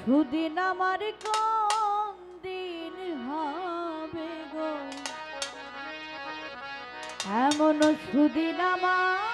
সুদিন আমার কম দিন হবে গো? এমন সুদিন আমার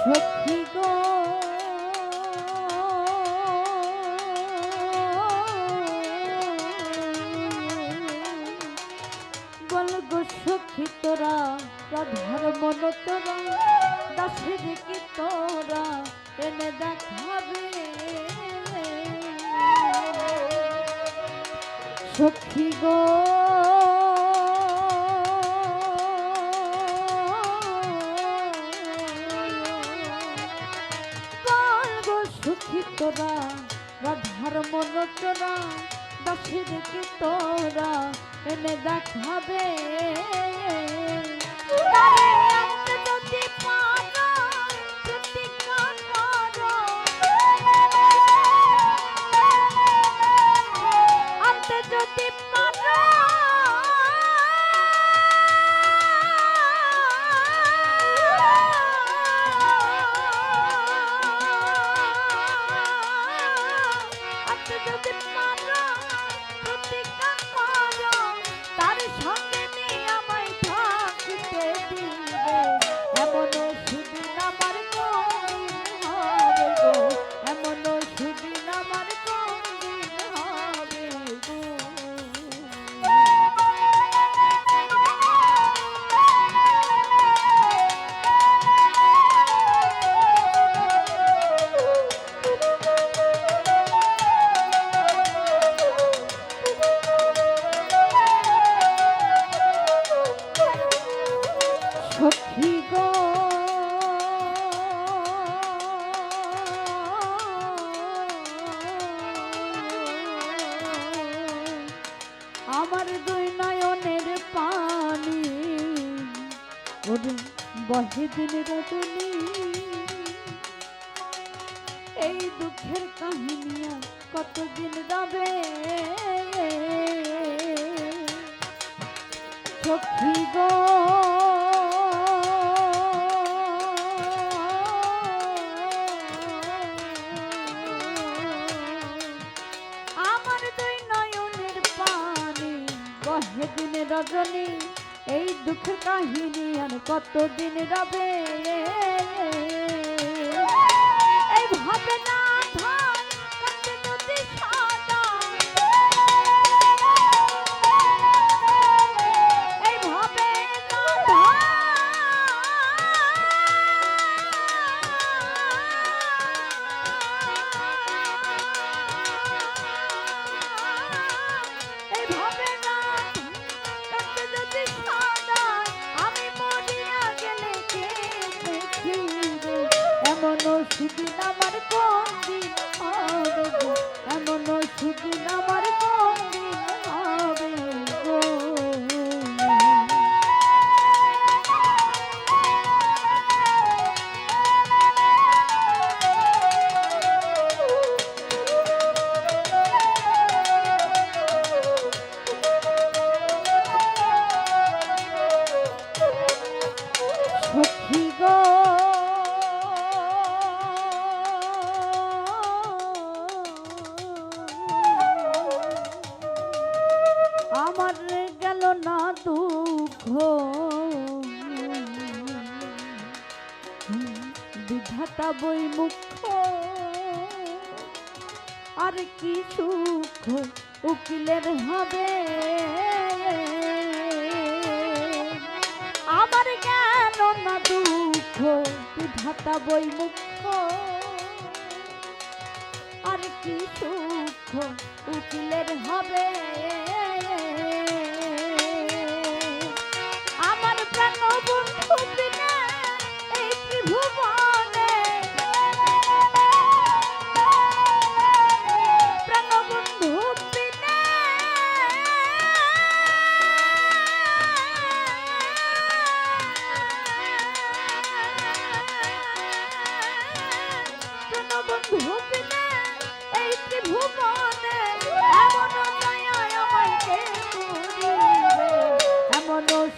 সখী গো। বল গো সখী তোরা, রাধার মন তোরা, দাসের কি তোরা, এনে দেখাবে। সখী গো। তোরা রাধার মন তোরা দাসের কি তোরা এনে দেখাবে। সখী গো। আমার দুই নয়নের পানি ওরে বহে দিন রজনী এই দুঃখের কাহিনী কতদিন যাবে? সখী গো। রজনী এই দুঃখের কাহিনী আর কতদিন রবে? সুদিন আমার কোন দিন এমন সুদিন আমার কোন আমার গেল না দুঃখ। বিধাতা বই মুখ্য। আর কি সুখ উকিলের হবে? আমার কেন না দুঃখ? বিধাতা বই মুখ্য। আর কি সুখ উকিলের হবে?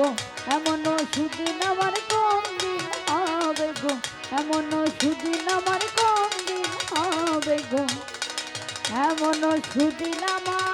গো, এমন সুদিন আমার কম দিন হবে গো, এমন সুদিন আমার কম দিন হবে গো, এমন সুদিন আমার